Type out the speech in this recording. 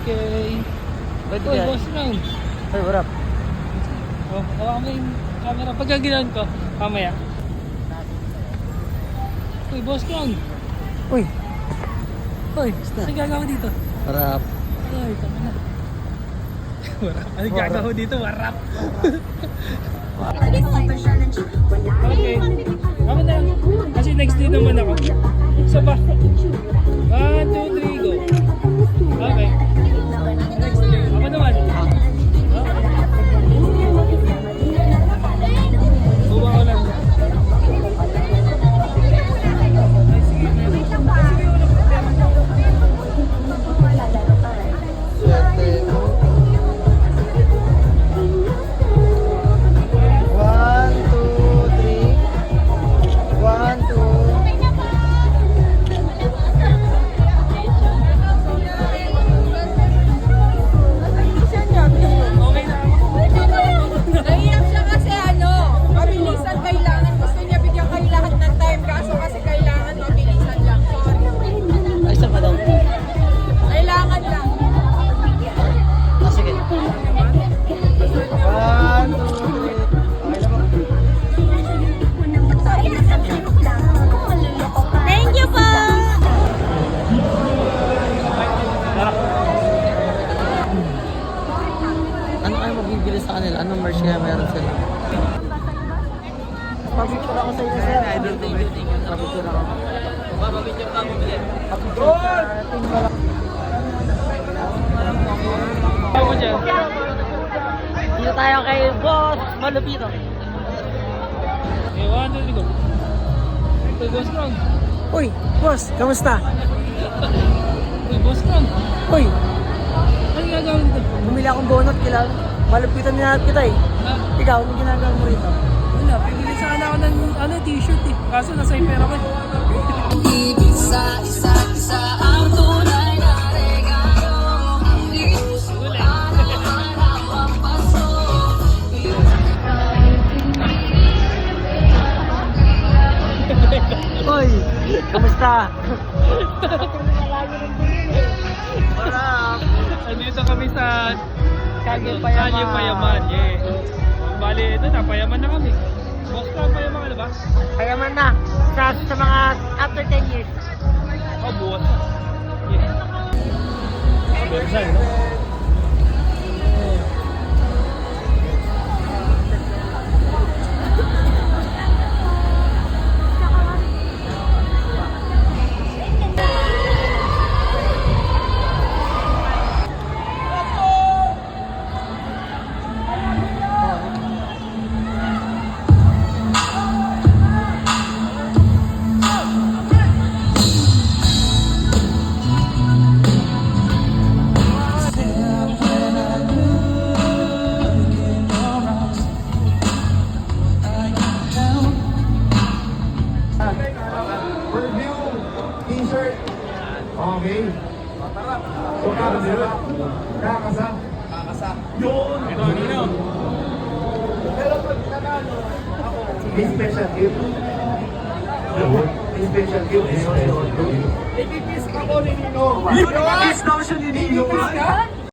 Okay. Pwede Uy, boss lang. Ay, what up? Oh, hawakan mo yung camera. Pagkagilan ko, mamaya. Uy, boss lang. Uy, Uy, ano gagawin dito? what up? Ay, tama na. Warap. Ano gagawin dito? Warap. Okay. Ako na lang. Kasi next day naman ako. Kayo mabibili sa kanila? Anong merch kaya meron sila? Pabicture ako sa inyo, sir. Idol ko. Pabicture ako. Pabicture ka mo, Pabicture. Team ko lang. Ako dyan. Dito tayo kay Boss Malupito. One, two, three, go. Uy, boss. Uy, boss, kamusta? Uy, boss lang. Uy, Ano gagawin dito? bumili akong donut kila. Malupitan din natin kita eh. Ikaw, ano ginagawa mo rito? wala. Pibili sana ako ng ano, t-shirt eh. Kaso nasa pera ko eh. Uy, kamusta? Harap. Andito kami sa Kalye ano, Payaman. Kalye Payaman, yeah. Bali, ito na, payaman na kami. Boss lang payaman ka na ba? Kaya man na, sa, sa mga after 10 years. Oh, buwas na. Yeah. Versailles, no? Review t-shirt. Okay. So, kakasa. Kakasa. Kakasa. Yun! Ito, Nino. Pero pag nanalo, ako, may special gift. May special gift. May special gift. Ikikiss ako ni Nino. Ikikiss daw siya ni Nino. Ikikiss ka?